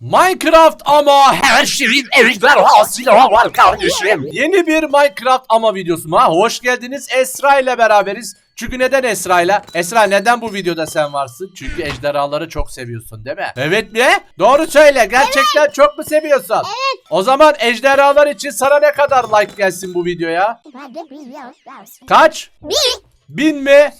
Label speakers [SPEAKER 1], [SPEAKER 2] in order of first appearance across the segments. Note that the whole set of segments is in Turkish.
[SPEAKER 1] Minecraft ama her şeyin ejderhasıyla var kardeşim. Yeni bir Minecraft ama videosu mu? Ha, hoş geldiniz. Esra ile beraberiz. Çünkü neden Esra ile? Esra neden bu videoda sen varsın? Çünkü ejderhaları çok seviyorsun değil mi? Evet mi? Doğru söyle. Gerçekten çok mu seviyorsun? Evet. O zaman ejderhalar için sana ne kadar like gelsin bu videoya? Kaç?
[SPEAKER 2] Bir.
[SPEAKER 1] Bin mi?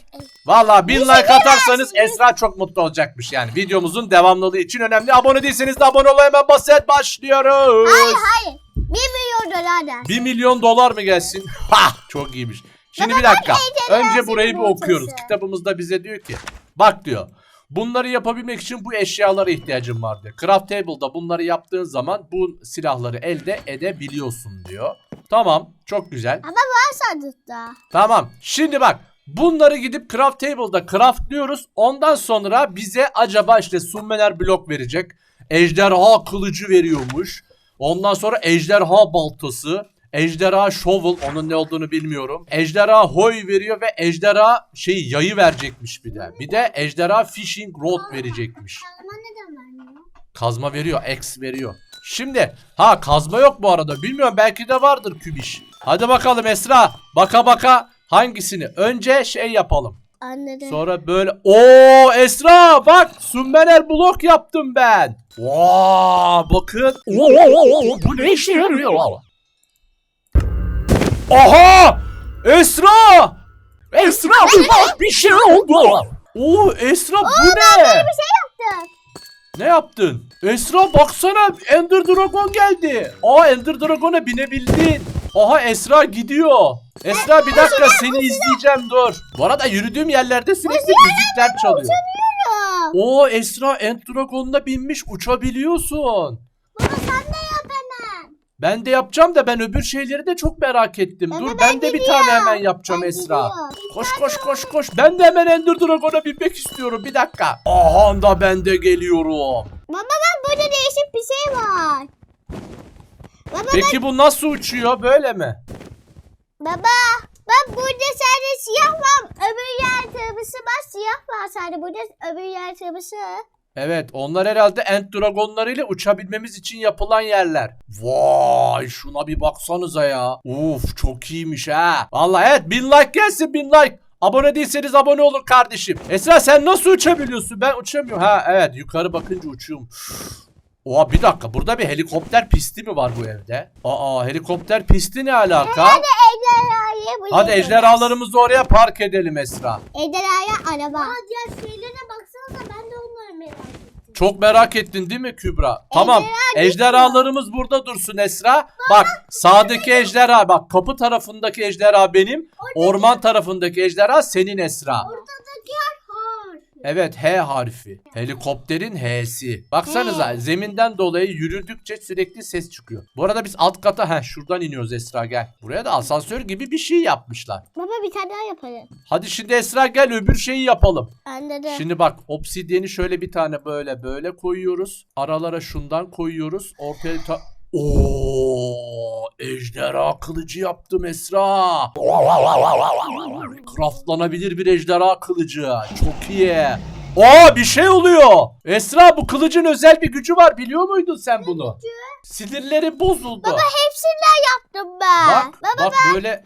[SPEAKER 1] Valla bin like atarsanız Esra çok mutlu olacakmış yani. Videomuzun devamlılığı için önemli. Abone değilseniz de abone olun hemen basit başlıyoruz.
[SPEAKER 2] Hayır hayır. Bir milyon dolar da.
[SPEAKER 1] 1 milyon dolar mı gelsin? Ha çok iyiymiş. Şimdi bir dakika. Önce burayı bir okuyoruz. Kitabımızda bize diyor ki bak diyor. Bunları yapabilmek için bu eşyalara ihtiyacın var diyor. Craft table'da bunları yaptığın zaman bu silahları elde edebiliyorsun diyor. Tamam, çok güzel.
[SPEAKER 2] Ama var sandıkta.
[SPEAKER 1] Tamam. Şimdi bak. Bunları gidip craft table'da craftlıyoruz. Ondan sonra bize acaba işte summener blok verecek. Ejderha kılıcı veriyormuş. Ondan sonra ejderha baltası. Ejderha shovel onun ne olduğunu bilmiyorum. Ejderha hoy veriyor ve ejderha şey yayı verecekmiş bir de. Bir de ejderha fishing rod verecekmiş.
[SPEAKER 2] Neden vermiyor?
[SPEAKER 1] Kazma veriyor, X veriyor. Şimdi ha kazma yok bu arada. Bilmiyorum belki de vardır kübiş. Hadi bakalım Esra. Baka baka hangisini? Önce şey yapalım.
[SPEAKER 2] Anladım.
[SPEAKER 1] Sonra böyle Oo Esra bak Summener blok yaptım ben. Vaa bakın.
[SPEAKER 3] Bu ne işe yarıyor?
[SPEAKER 1] Aha! Esra!
[SPEAKER 3] Esra bak bir şey oldu.
[SPEAKER 1] Oo Esra bu ne?
[SPEAKER 2] Yaptım.
[SPEAKER 1] Ne yaptın? Esra baksana Ender Dragon geldi. Aa Ender Dragon'a binebildin. Aha Esra gidiyor. Esra bir dakika seni izleyeceğim dur. Bu arada yürüdüğüm yerlerde sürekli müzikler çalıyor. Oo Esra Dragon'una binmiş uçabiliyorsun.
[SPEAKER 2] Baba sen de yap hemen.
[SPEAKER 1] Ben de yapacağım da ben öbür şeyleri de çok merak ettim.
[SPEAKER 2] Baba,
[SPEAKER 1] Dur
[SPEAKER 2] ben
[SPEAKER 1] ben de bir
[SPEAKER 2] gidiyorum.
[SPEAKER 1] tane hemen yapacağım
[SPEAKER 2] Ben
[SPEAKER 1] Esra.
[SPEAKER 2] gidiyorum.
[SPEAKER 1] Koş koş koş koş. Ben de hemen Ender Dragon'a binmek istiyorum. Bir dakika. Aha da ben de geliyorum.
[SPEAKER 2] Baba bak burada değişik bir şey var. Baba
[SPEAKER 1] Peki bu nasıl uçuyor? Böyle mi?
[SPEAKER 2] baba bak burada sadece siyah var. Öbür yer tırmısı var siyah var sadece burada öbür yer tırmısı.
[SPEAKER 1] Evet onlar herhalde End Dragonlarıyla uçabilmemiz için yapılan yerler. Vay şuna bir baksanıza ya. Uf çok iyiymiş ha. Vallahi evet bin like gelsin bin like. Abone değilseniz abone olun kardeşim. Esra sen nasıl uçabiliyorsun? Ben uçamıyorum. Ha evet yukarı bakınca uçuyorum. Oha bir dakika burada bir helikopter pisti mi var bu evde? Aa helikopter pisti ne alaka?
[SPEAKER 2] Ejderhayı buraya
[SPEAKER 1] Hadi ejderhalarımızı oraya park edelim Esra.
[SPEAKER 2] Ejderhaya araba. Aa diğer şeylere baksanıza ben de onları merak ettim.
[SPEAKER 1] Çok merak ettin değil mi Kübra? Tamam. Ejderhalarımız burada dursun Esra. Bak sağdaki ejderha bak kapı tarafındaki ejderha benim. Orman tarafındaki ejderha senin Esra.
[SPEAKER 2] Harf.
[SPEAKER 1] Evet H harfi. Helikopterin H'si. Baksanıza zeminden dolayı yürüdükçe sürekli ses çıkıyor. Bu arada biz alt kata heh şuradan iniyoruz Esra gel. Buraya da asansör gibi bir şey yapmışlar.
[SPEAKER 2] Baba bir tane daha yapalım.
[SPEAKER 1] Hadi şimdi Esra gel öbür şeyi yapalım.
[SPEAKER 2] Anladım.
[SPEAKER 1] Şimdi bak obsidyeni şöyle bir tane böyle böyle koyuyoruz. Aralara şundan koyuyoruz. Ortaya ta... Oo, ejderha kılıcı yaptım Esra. Craftlanabilir bir ejderha kılıcı. Çok iyi. Aa bir şey oluyor. Esra bu kılıcın özel bir gücü var. Biliyor muydun sen bunu? Sinirleri bozuldu.
[SPEAKER 2] Baba hepsinden yaptım ben.
[SPEAKER 1] bak
[SPEAKER 2] Baba,
[SPEAKER 1] bak böyle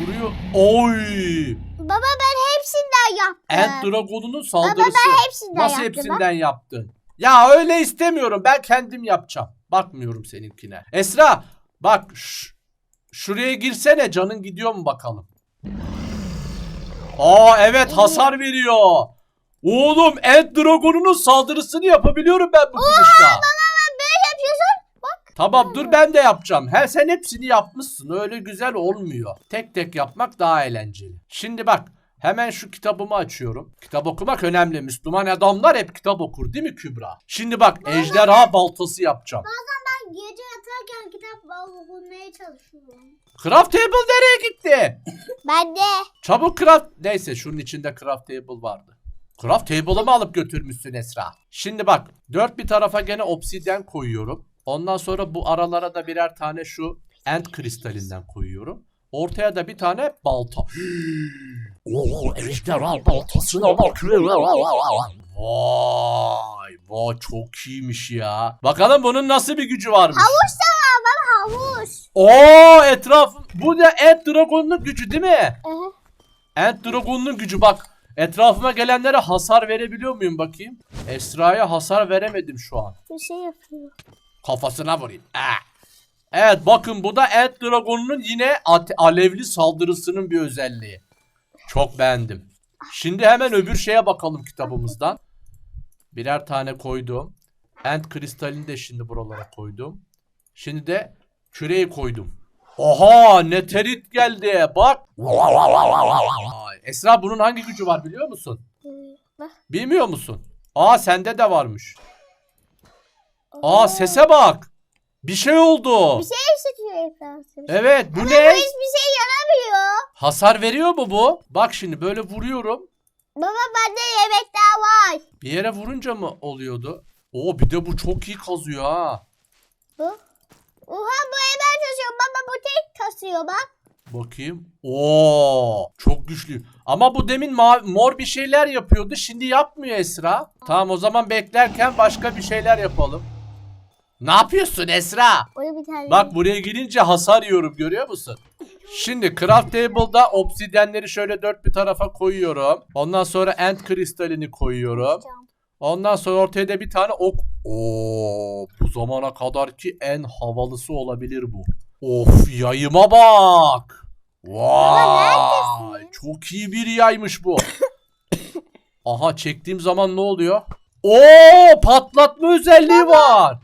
[SPEAKER 1] vuruyor. Oy.
[SPEAKER 2] baba ben hepsinden yaptım.
[SPEAKER 1] End Dragon'un
[SPEAKER 2] Baba
[SPEAKER 1] saldırısı.
[SPEAKER 2] ben hepsinden
[SPEAKER 1] Nasıl
[SPEAKER 2] yaptım.
[SPEAKER 1] hepsinden yaptın? Ya öyle istemiyorum. Ben kendim yapacağım. Bakmıyorum seninkine. Esra bak şuraya girsene canın gidiyor mu bakalım. Aa evet hasar veriyor. Oğlum End Dragon'un saldırısını yapabiliyorum ben bu kılıçla.
[SPEAKER 2] Baba böyle yapıyorsun. Bak.
[SPEAKER 1] Tamam dur ben de yapacağım. He sen hepsini yapmışsın. Öyle güzel olmuyor. Tek tek yapmak daha eğlenceli. Şimdi bak hemen şu kitabımı açıyorum. Kitap okumak önemli. Müslüman adamlar hep kitap okur değil mi Kübra? Şimdi bak ejderha baltası yapacağım.
[SPEAKER 2] Ben gece yatarken kitap okumaya çalışıyorum.
[SPEAKER 1] Craft table nereye gitti?
[SPEAKER 2] Ben de.
[SPEAKER 1] Çabuk craft... Neyse şunun içinde craft table vardı. Craft table'ı mı alıp götürmüşsün Esra? Şimdi bak dört bir tarafa gene obsidyen koyuyorum. Ondan sonra bu aralara da birer tane şu end kristalinden koyuyorum. Ortaya da bir tane balta.
[SPEAKER 3] Oo ejderha baltasına bakıyor.
[SPEAKER 1] Vay Vay çok iyiymiş ya. Bakalım bunun nasıl bir gücü varmış.
[SPEAKER 2] Havuç da var baba havuç.
[SPEAKER 1] Oo etraf bu da End Dragon'un gücü değil mi?
[SPEAKER 2] Aha.
[SPEAKER 1] End Dragon'un gücü bak. Etrafıma gelenlere hasar verebiliyor muyum bakayım? Esra'ya hasar veremedim şu an.
[SPEAKER 2] Bir şey yapıyor.
[SPEAKER 1] Kafasına vurayım. Ah. Evet bakın bu da End Dragon'un yine alevli saldırısının bir özelliği. Çok beğendim. Şimdi hemen öbür şeye bakalım kitabımızdan. Birer tane koydum. End kristalini de şimdi buralara koydum. Şimdi de küreyi koydum. Oha neterit geldi bak. Esra bunun hangi gücü var biliyor musun? Bilmiyor musun? Aa sende de varmış. Aa sese bak. Bir şey oldu.
[SPEAKER 2] Bir şey ekransı.
[SPEAKER 1] Evet bu
[SPEAKER 2] Bu
[SPEAKER 1] ne?
[SPEAKER 2] hiçbir şey yaramıyor.
[SPEAKER 1] Hasar veriyor mu bu? Bak şimdi böyle vuruyorum.
[SPEAKER 2] Baba bende yemekler var.
[SPEAKER 1] Bir yere vurunca mı oluyordu? Oo bir de bu çok iyi kazıyor ha.
[SPEAKER 2] Bu. Oha bu hemen taşıyor. Baba bu tek kasıyor bak.
[SPEAKER 1] Bakayım. Oo çok güçlü. Ama bu demin mor bir şeyler yapıyordu. Şimdi yapmıyor Esra. Tamam o zaman beklerken başka bir şeyler yapalım. Ne yapıyorsun Esra?
[SPEAKER 2] Oraya bir tane.
[SPEAKER 1] Bak buraya gelince hasar yiyorum görüyor musun? Şimdi craft table'da obsidyenleri şöyle dört bir tarafa koyuyorum. Ondan sonra end kristalini koyuyorum. Ondan sonra ortaya da bir tane ok. Oo, bu zamana kadar ki en havalısı olabilir bu. Of yayıma bak. Vay çok iyi bir yaymış bu. Aha çektiğim zaman ne oluyor? Oo patlatma özelliği var.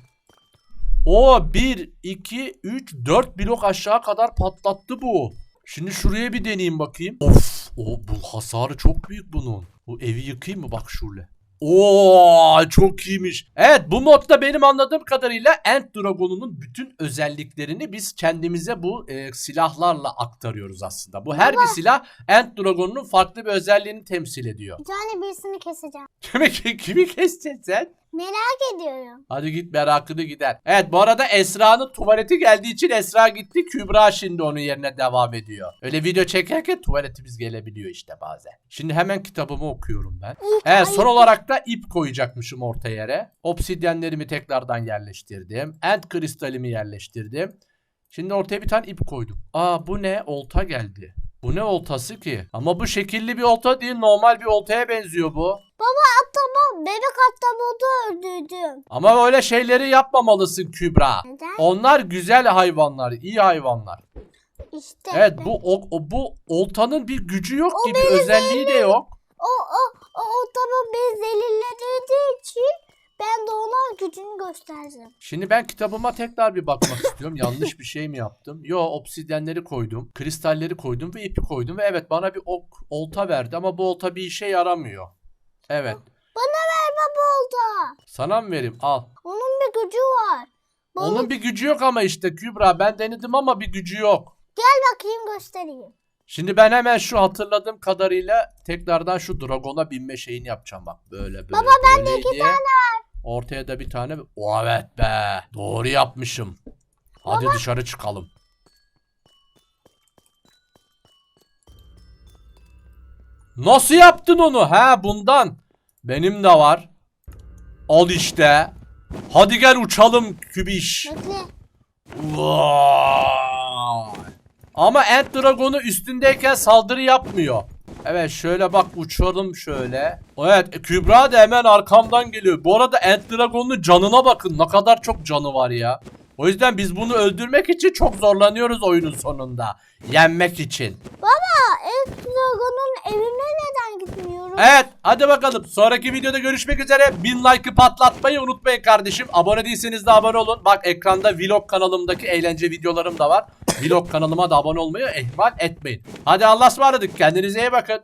[SPEAKER 1] O 1, 2, 3, 4 blok aşağı kadar patlattı bu. Şimdi şuraya bir deneyeyim bakayım. Of o bu hasarı çok büyük bunun. Bu evi yıkayım mı bak şöyle. Oo çok iyiymiş. Evet bu modda benim anladığım kadarıyla End Dragon'un bütün özelliklerini biz kendimize bu e, silahlarla aktarıyoruz aslında. Bu her bir silah End Dragon'un farklı bir özelliğini temsil ediyor.
[SPEAKER 2] Bir tane birisini keseceğim.
[SPEAKER 1] Kimi, kimi keseceksin sen?
[SPEAKER 2] Merak ediyorum.
[SPEAKER 1] Hadi git merakını gider. Evet bu arada Esra'nın tuvaleti geldiği için Esra gitti. Kübra şimdi onun yerine devam ediyor. Öyle video çekerken tuvaletimiz gelebiliyor işte bazen. Şimdi hemen kitabımı okuyorum ben. Evet son olarak da ip koyacakmışım orta yere. Obsidyenlerimi tekrardan yerleştirdim. End kristalimi yerleştirdim. Şimdi ortaya bir tane ip koydum. Aa bu ne? Olta geldi. Bu ne oltası ki? Ama bu şekilli bir olta değil. Normal bir oltaya benziyor bu.
[SPEAKER 2] Baba atlama. Bebek atlamodu öldürdüm.
[SPEAKER 1] Ama öyle şeyleri yapmamalısın Kübra.
[SPEAKER 2] Neden?
[SPEAKER 1] Onlar güzel hayvanlar, iyi hayvanlar.
[SPEAKER 2] İşte.
[SPEAKER 1] Evet bu o, o- bu oltanın bir gücü yok gibi, özelliği de yok.
[SPEAKER 2] O o o o tamam beni zelillediği için ben de ona gücünü göstereceğim.
[SPEAKER 1] Şimdi ben kitabıma tekrar bir bakmak istiyorum. Yanlış bir şey mi yaptım? Yo, obsidyenleri koydum, kristalleri koydum ve ipi koydum ve evet bana bir ok, olta verdi ama bu olta bir işe yaramıyor. Evet.
[SPEAKER 2] Baba oldu.
[SPEAKER 1] Sana mı vereyim? Al.
[SPEAKER 2] Onun bir gücü var. Bana
[SPEAKER 1] Onun bir gücü yok ama işte Kübra ben denedim ama bir gücü yok.
[SPEAKER 2] bakayım göstereyim.
[SPEAKER 1] Şimdi ben hemen şu hatırladığım kadarıyla tekrardan şu dragona binme şeyini yapacağım bak böyle böyle. Baba bende iki tane var. Ortaya da bir tane. O evet be. Doğru yapmışım. Hadi dışarı çıkalım. Nasıl yaptın onu? Ha bundan. Benim de var. Al işte. Hadi gel uçalım kübiş.
[SPEAKER 2] Bekle.
[SPEAKER 1] Vay. Ama End Dragon'u üstündeyken saldırı yapmıyor. Evet şöyle bak uçalım şöyle. Evet Kübra da hemen arkamdan geliyor. Bu arada End Dragon'un canına bakın ne kadar çok canı var ya. O yüzden biz bunu öldürmek için çok zorlanıyoruz oyunun sonunda. Yenmek için.
[SPEAKER 2] Baba El Dragon'un evine neden gitmiyorum?
[SPEAKER 1] Evet hadi bakalım. Sonraki videoda görüşmek üzere. Bin like'ı patlatmayı unutmayın kardeşim. Abone değilseniz de abone olun. Bak ekranda vlog kanalımdaki eğlence videolarım da var. Vlog kanalıma da abone olmayı ihmal etmeyin. Hadi Allah'a ısmarladık. Kendinize iyi bakın.